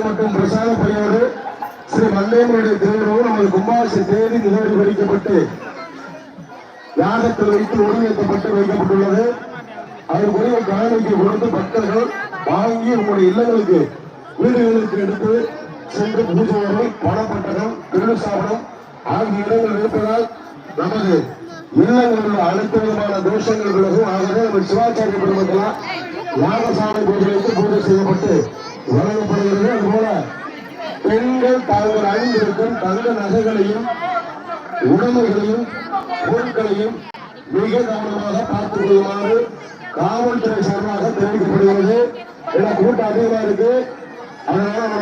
மற்றும் பிரசாத பணியோடு ஸ்ரீ மல்லேமனுடைய திருவிழாவும் நமது கும்பாசி தேதி வைக்கப்பட்டு யாகத்தில் வைத்து ஒருங்கிணைக்கப்பட்டு வைக்கப்பட்டுள்ளது. அதற்குரிய காணிக்கை கொடுத்து பக்தர்கள் வாங்கி உங்களுடைய இல்லங்களுக்கு வீடுகளுக்கு எடுத்து சென்று பூஜை அறை பணப்பட்டகம் திருசாவணம் ஆகிய இடங்கள் இருப்பதால் நமது இல்லங்களில் அனைத்து விதமான தோஷங்கள் விலகும். ஆகவே நம்ம சிவாச்சாரிய பெருமக்கெல்லாம் யாகசாமி பூஜை பூஜை செய்யப்பட்டு வழங்கப்படுகிறது. அதுபோல பெண்கள் தாங்கள் அணிந்திருக்கும் தங்க நகைகளையும் உடைமைகளையும் பொருட்களையும் மிக கவனமாக பார்த்துக் கொள்ளுமாறு காவல்துறை சார்பாக தெரிவிக்கப்படுகிறது. என கூட்டம் அதிகமா இருக்கு. அதனால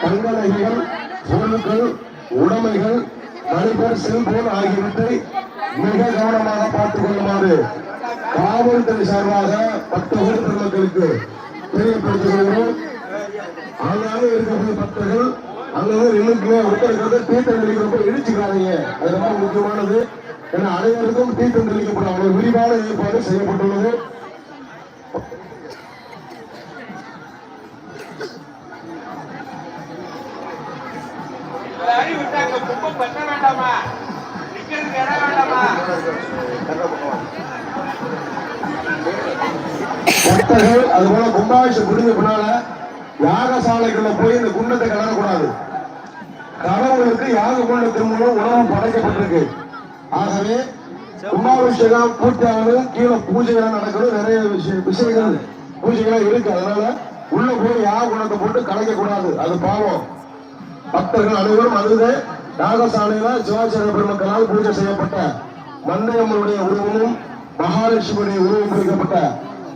தங்க நகைகள் பொருட்கள் உடைமைகள் நடிகர் செல்போன் ஆகியவற்றை மிக கவனமாக பார்த்துக் கொள்ளுமாறு காவல்துறை சார்பாக பக்தர்கள் பெருமக்களுக்கு தெரியப்படுத்துகிறோம் அதனால இருக்கக்கூடிய பக்தர்கள் அங்கே நின்றுக்கு ஒருத்தருக்கிறது தீர்த்தம் தெளிக்கிறப்ப இடிச்சுக்கிறாங்க அது ரொம்ப முக்கியமானது. ஏன்னா அனைவருக்கும் தீர்த்தம் தெளிக்கப்படும் அவ்வளவு விரிவான ஏற்பாடு செய்யப்பட்டுள்ளது. வேண்டாமா? பக்தர்கள் அதுபோல கும்பாபிஷம் முடிஞ்ச பின்னால யாகசாலைக்குள்ள போய் இந்த குண்டத்தை கலரக்கூடாது கடவுளுக்கு யாக குண்டத்தின் மூலம் உணவு படைக்கப்பட்டிருக்கு. ஆகவே கும்பாபிஷேகம் பூர்த்தியானது கீழே பூஜைகள் நடக்கிறது நிறைய விஷயம் விஷயங்கள் பூஜைகள்லாம் இருக்கு. அதனால உள்ள போய் யாக குணத்தை போட்டு கலைக்க கூடாது அது பாவம். பக்தர்கள் அனைவரும் அழுது யாகசாலையில சிவாச்சாரிய பெருமக்களால் பூஜை செய்யப்பட்ட மண்ணையம்மனுடைய உருவமும் மகாலட்சுமியுடைய உருவம் குறிக்கப்பட்ட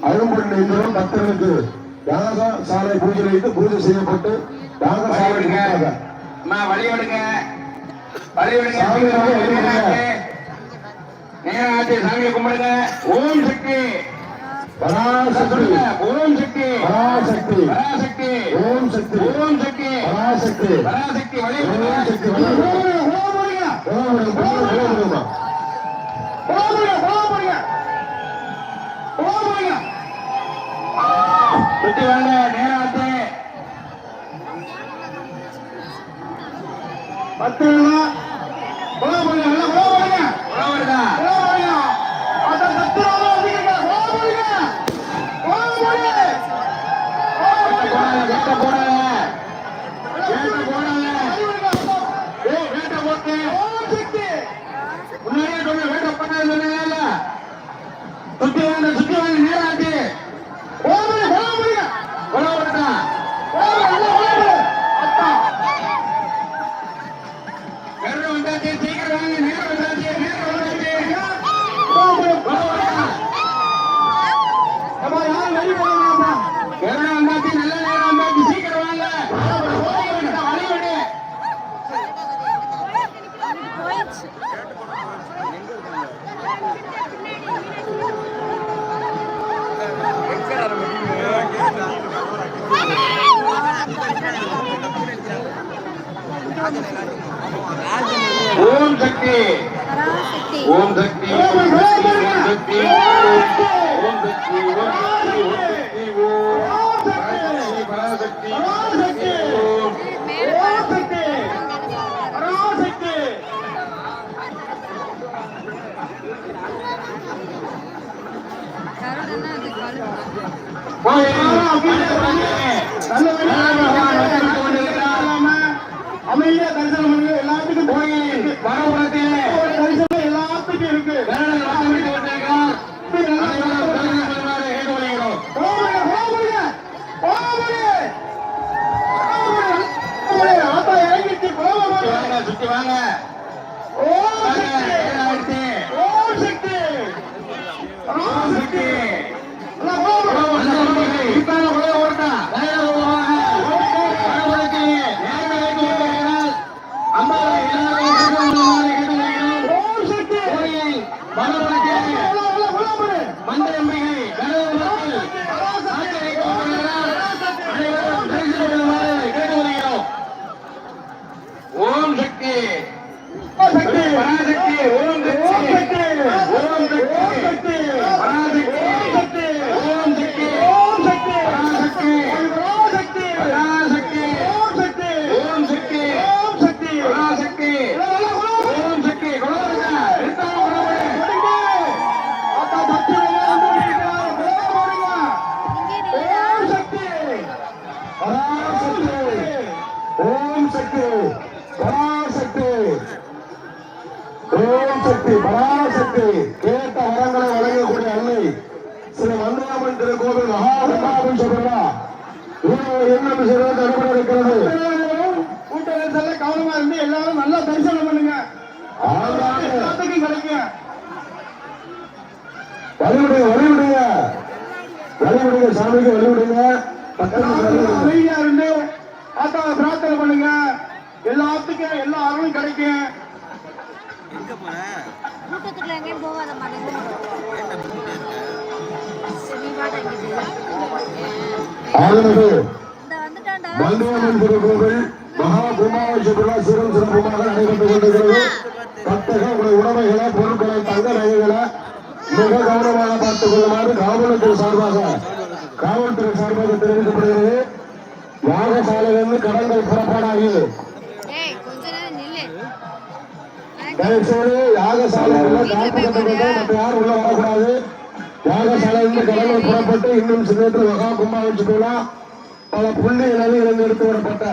அரும்புள்ள இந்திரம் பக்தர்களுக்கு யாகசாலை பூஜை வைத்து பூஜை செய்யப்பட்டு வழி யாகசாலை விடுங்க முன்பாக அம்மா வழி விடுங்க வழி விடுங்க சாமி, வழி விடுங்க. நேராச்சு சாமியை கும்பிடுங்க. ஓம் சக்தி. பராசக்தி. ஓம் சக்தி. பராசக்தி. பராசக்தி. ஓம் சக்தி. ஓம் சக்தி. பராசக்தி. பராசக்தி. வழி ஓம் விடுங்க சக்தி. வழி சுத்தி வாங்க நேராச்சு பத்து விழுமா? ஓம் விடுங்க, எல்லாம் ஓம் விடுங்க. உழவு வருதா ஓம் விடுங்க. அந்த. ஓம் விடுங்க. ஓம் விடுங்க. ஓம் வேட்டை விடுங்க. போடாத வேட்டை போடாத வேட்டை போடாத வேட்டை போட்டு ஓம் சக்தி பராசக்தி ஓம் சக்தி ஓம் சக்தி ஓம் சக்தி ஓம் சக்தி ஓம் சக்தி ஓம் சக்தி பராசக்தி பராசக்தி ஓம் ஓம் சக்தி. பராசக்தி. கருடன்னா அது கழுகு போய் வழிவிடுங்க வழிவிடுங்க. வழிவிடுங்க சாமிக்கு வழிவிடுங்க. அமைதியா இருந்து ஆத்தாவை பிரார்த்தனை பண்ணுங்க. எல்லாத்துக்கும் எல்லா அருளும் கிடைக்கும். கூட்டத்துக்குள்ள எங்கேயும் போகாத மாட்டேங்குது திருக்கோவில் மகா கும்பாபிஷேக விழா சிறம் சிறப்புமாக நடைபெற்றுக் கொண்டிருக்கிறது. உங்களுடைய உடைமைகளை பொருட்களை தங்க நகைகளை மிக கவனமாக பார்த்துக் கொள்ளுமாறு காவல்துறை சார்பாக காவல்துறை சார்பாக தெரிவிக்கப்படுகிறது. யாகசாலையிலிருந்து கடன்கள் புறப்பாடாகி தயவுசெய்து யாகசாலையில் காப்பு கட்டப்பட்டு மற்ற யாரும் உள்ள வரக்கூடாது. யாகசாலையிலிருந்து கடன்கள் புறப்பட்டு இன்னும் சின்னத்தில் மகா கும்பாபிஷேக விழா பல புள்ளிகளில் இருந்து எடுத்து வரப்பட்ட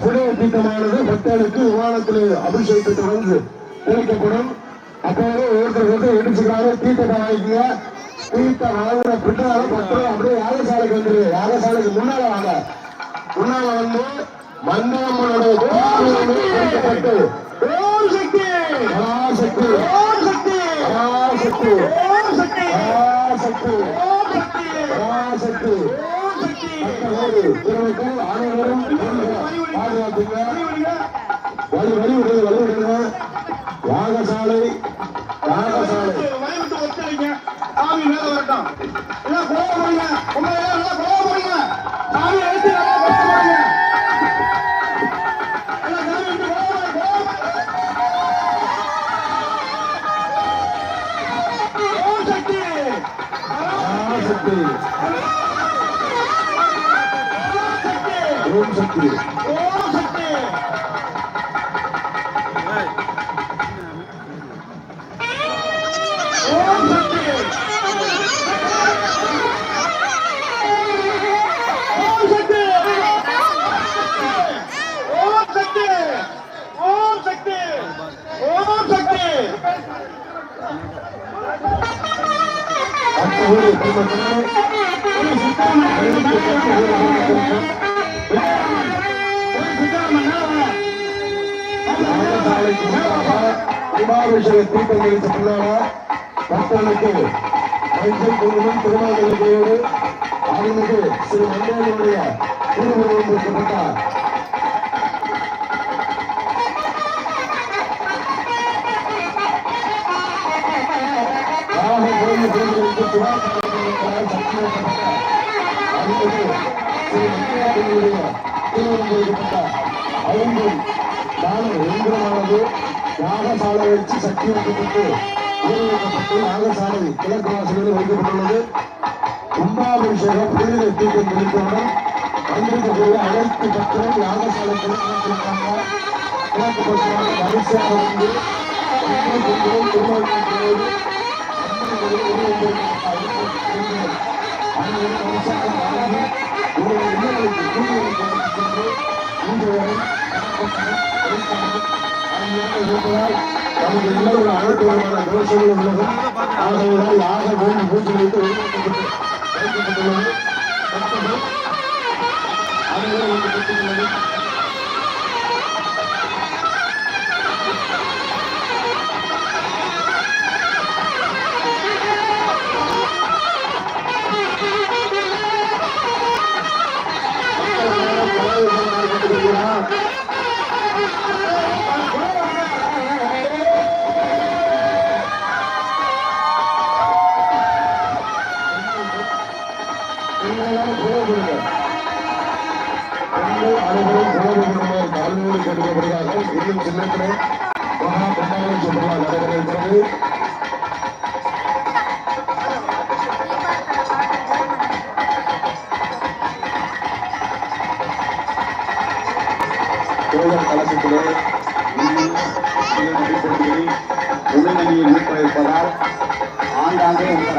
புனித தீர்த்தமானது பக்தர்களுக்கு விமானத்தில் அபிஷேகத்தை தொடர்ந்து தெளிக்கப்படும் அப்போது ஒருத்தருக்கு எடுத்துக்கிறாங்க தீர்த்தத்தை வாங்கிக்கங்க. தீர்த்தம் வாங்கின பின்னால பக்தர்கள் அப்படியே யாகசாலைக்கு வந்துருங்க யாகசாலைக்கு முன்னால வாங்க. முன்னால வந்து மந்திரம்மனுடைய கோவிலிருந்து எடுக்கப்பட்டு ஓம் சக்தி ஓம் சக்தி ஓம் சக்தி பராசக்தி ஓம் சக்தி பராசக்தி ஓம் சக்தி பக்தர்கள் இவர்கள் அனைவரும் பாதுகாத்துங்க அறிவுறுங்க. வழி வழி விடுங்க வழி விடுங்க யாகசாலை யாகசாலை ஒத்துழைங்க சாமி மேல வரட்டும். நல்லா சாமி எடுத்து நல்லா சக்தி பக்தர்கள் குடும்பத்தினர் யாகசாலைக்கு பின்னால பக்தர்களுக்கு மஞ்சள் குங்குமம் திருமாவளவோடு திருமணம் ஐந்தும் நாலு எந்திரமானது யாகசாலை வச்சு சக்தி வைக்கப்பட்டு ஊர்வலக்கப்பட்டு யாகசாலை கிழக்கு வாசலில் வைக்கப்பட்டுள்ளது கும்பாபிஷேகம் புனித தீர்க்கம் முடித்தவுடன் வந்திருக்கக்கூடிய அனைத்து பக்தரும் யாகசாலை கிழக்கு கிழக்கு பக்கமாக வரிசையாக வந்து ஒன்று குங்குமம் திருமணம் நமது இல்லங்கள் அனைத்து விதமான தோஷங்களும் உள்ளது ஆகையால் யாக வேண்டி பூஜை வைத்து வைக்கப்பட்டுள்ளது ಬೆಳ್ಳಿನಲ್ಲಿ ಉಪಯೋಗಿಸದ ಆಂಗಾಂಗೆ ಉತ್ತರ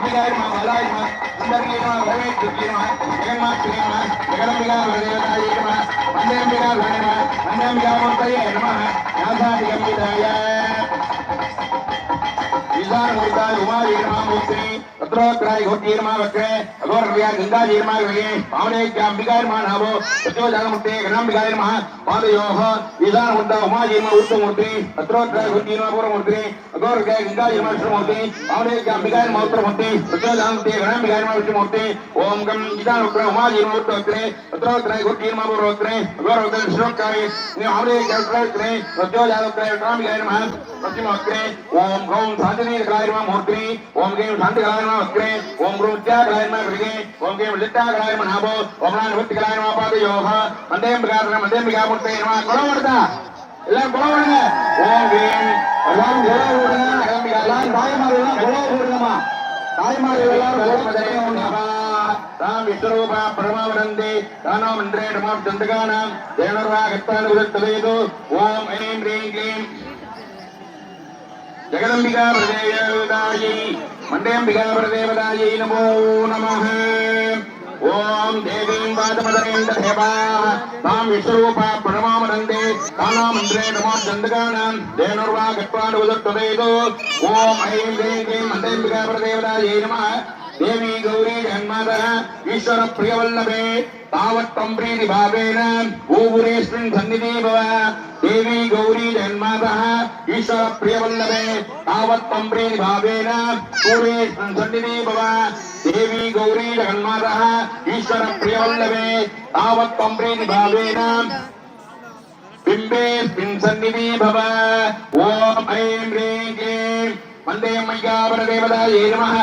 அம்பிகாரிமா மலாயிமா சுந்தரீமா வரவேற்றுகிறோம் ஜெகன்மா சுகமா ஜெகதம்பிகா வரதேவதாயிரமா வந்தேம்பிகா வரதேவா வந்தேம்பிகா முத்தையே நம நாசாதி கம்பிதாயா विचार मुद्दा उमा मुक्ति मूर्ति। तत्र क्राय घोटीरमा वक्रे। अगर रिया गंगा जीरमा विले भावने ज्ञाम्बिकायरमा महा ततो यो हो पादयोः विचार मुद्दा उमा जीरमा मुक्ति मूर्ति। तत्र क्राय घोटीरमा पूर्व मुक्ति अगर व्या गंगा जीरमा श्रम मूर्ति। भावने ज्ञाम्बिकायरमा जाग मुक्ति ग्राम जगमुते महा उक्त मुक्ति ओम गम विचार मुद्दा उमा जीरमा उक्त वक्रे। तत्र क्राय घोटीरमा पूर्व वक्रे। अलोर वक्रे श्लोकारे ने जाग मुक्ति ग्राम जगमुते महा प्रतिम मुक्ति ओम गौम साधने अग्नि ग्रायमा मूर्ति ओम गेम धंत ग्रायमा वक्रे ओम रोज्या ग्रायमा विगे ओम गेम लिट्टा ग्रायमा नाभो ओम नान वित्त ग्रायमा पाद योह मंदे मिगारण मंदे मिगा मूर्ति नमः எல்லாம் குளவடுங்க ஓம் கேம் எல்லாம் குளவடுங்க எல்லாம் தாய்மார்கள் எல்லாம் குளவடுங்கம்மா தாய்மார்கள் எல்லாம் குளவடுங்க தாம் விஸ்வரூபா பரமாவனந்தே தானாம் என்றே சந்தகானாம் தேனர்வாகத்தான் உதத்தவேதோ ஓம் ஐம் ரீம் க்ளீம் ஜெகதம்பிகா பிரதேவதாயை மண்டேம்பிகா பிரதேவதாயை நமோ நமः ஓம் தேவீம் வாதமதரேந்த தேவா தாம் விஸ்வரூபா பிரணமாமனந்தே தானாமந்திரே நமோ சந்தகானாம் தேனுர்வா கட்வாடு உதத்வதேதோ ஓம் ஐம் தேம் தேம் மண்டேம்பிகா देवी गौरी जन्मदा ईश्वर प्रियवल्लभे तावत्तम्ब्रीनि भावेन ओगुरेस्मिन् सन्निधि भव। देवी गौरी जन्मदा ईश्वर प्रियवल्लभे तावत्तम्ब्रीनि भावेन ओगुरेस्मिन् सन्निधि भव। देवी गौरी जन्मदा ईश्वर प्रियवल्लभे तावत्तम्ब्रीनि भावेन बिम्बेस्मिन् सन्निधि भव। ओम ऐं रेंगे வந்தேம்மையா வந்தே மைகாபர தேவதாயே நமः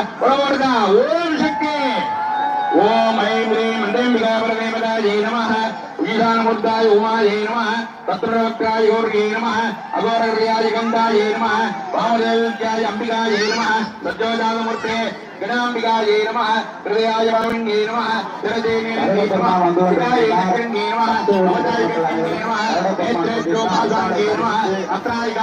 ஓம் சக்தி. ஓம் ஐம் ரீம் வந்தே மைகாபர தேவதாயே நமः ஈசானமுத்தாய உமாயே நமः தத்ரவக்ராய யோர்கே நமः அகோரர்யாய கந்தாயே நமः வாமதேவ்யாய அம்பிகாயே நம சஜ்ஜோஜாதமூர்த்தே கணாம்பிகாயே நம ஹிருதயாய வரவிங்கே நம திரதேமே நமः சிவாய சக்கரண்யே நமः நவதாய கண்யே நமः நேத்ரேத்யோபாசாங்கே அத்ராய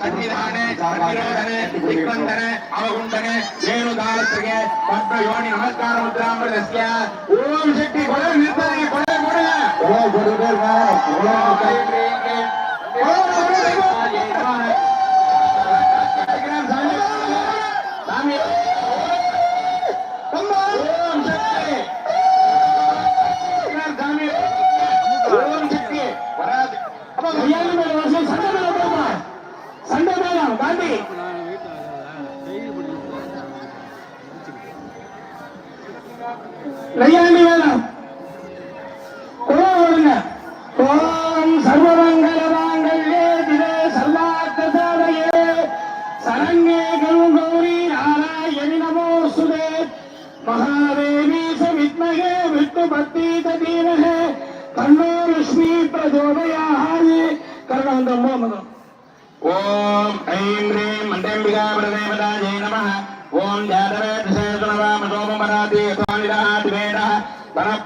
தன்னிதானே தன்னிரோதனே திக்வந்தனே அவகுண்டனே ரேணுதாரத்ரகே பத்ம யோனி நமஸ்கார முத்ராமிரதஸ்ய ஓம் சக்தி கொலை நிறுத்தாதீங்க கொலை கொடுங்க எவ்வளவு கோடி பேர் Na yan.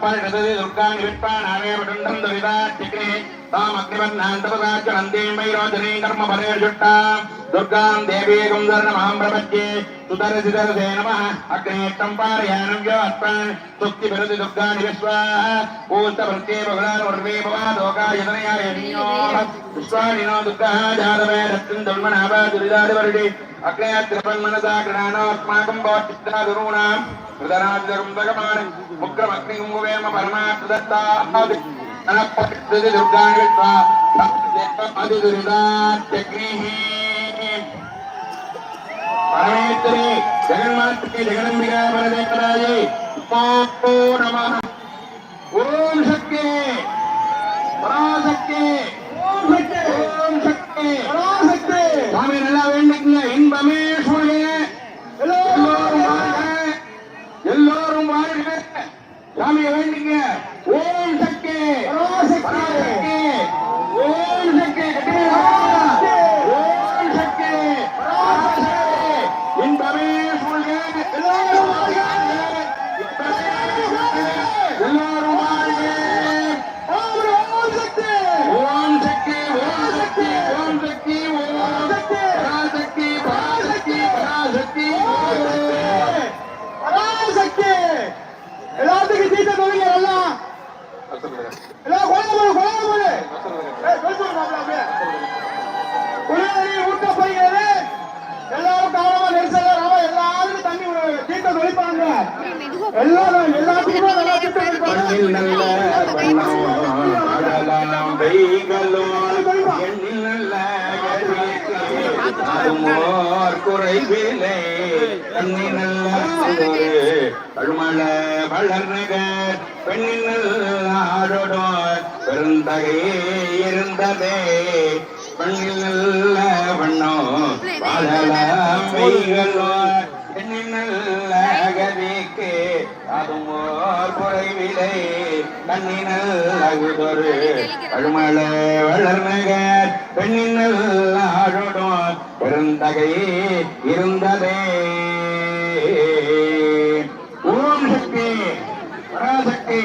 சுவாமிதாதி வேதः பரப்பரிடது விற்பான் விட்பாணாமே படுண்டம் துரிதாத்திக்னே. దుర్గాం దేవీ గుంధర్ణమాం ప్రపద్యే సుదరసిదరసే నమ అగ్నేష్టం పారయాణం వ్యోస్మాన్ సుక్తి విరతి దుర్గాని విశ్వాహ పూత ప్రత్యే బహుళాన్ ఉర్వే భవాదోకాయతనయాయో విశ్వానినో దుర్గః జాతవే రత్నం దుర్మణాభా దురిదాదివర్డి అగ్నేయత్రిపన్మనసా గృహాణోస్మాకం భవచిత్తా గురూణాం హృదరాజరుం దగమాన్ ముగ్రమగ్నిగుంగువేమ పరమాత్మదత్తా परमेश्वरी जगन्मात की जगदम्बिका बलदेवराजे पापो नमः ओम शक्ति पराशक्ति ओम शक्ति ओम शक्ति! அதுமோர் குறைவில்லை கண்ணி நல்ல ஒரு கழுமல வளர்நகர் பெண்ணில் நல்ல ஆடோடோர் பெருந்தகை இருந்ததே பெண்ணில் வண்ணம் வாழலாம் அதும் குறைவிலை கண்ணினல் அகுதொரு அழுமல வளர்நகர் பெண்ணினல் ஆழோடும் பெருந்தகை இருந்ததே. ஓம் சக்தி பராசக்தி.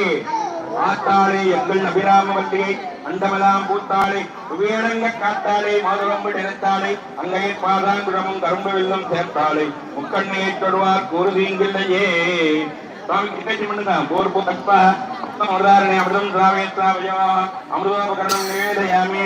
ஆத்தாளை எங்கள் அபிராமவல்லியை அண்டமெல்லாம் பூத்தாளை உவேடங்க காத்தாளை மாதுளம்பு நினைத்தாளை அங்கையை பாதாங்குழமும் கரும்பு வெல்லும் சேர்த்தாளை. முக்கண்ணியை தொடுவார் கூறுதீங்கில்லையே சுவாமி கிட்டேஜி பண்ணுங்க. போர் புஷ்பா அமிர்தாரணி அமிர்தம் திராவே திராவயோ அமிர்தோபகரணம் நிவேதயாமி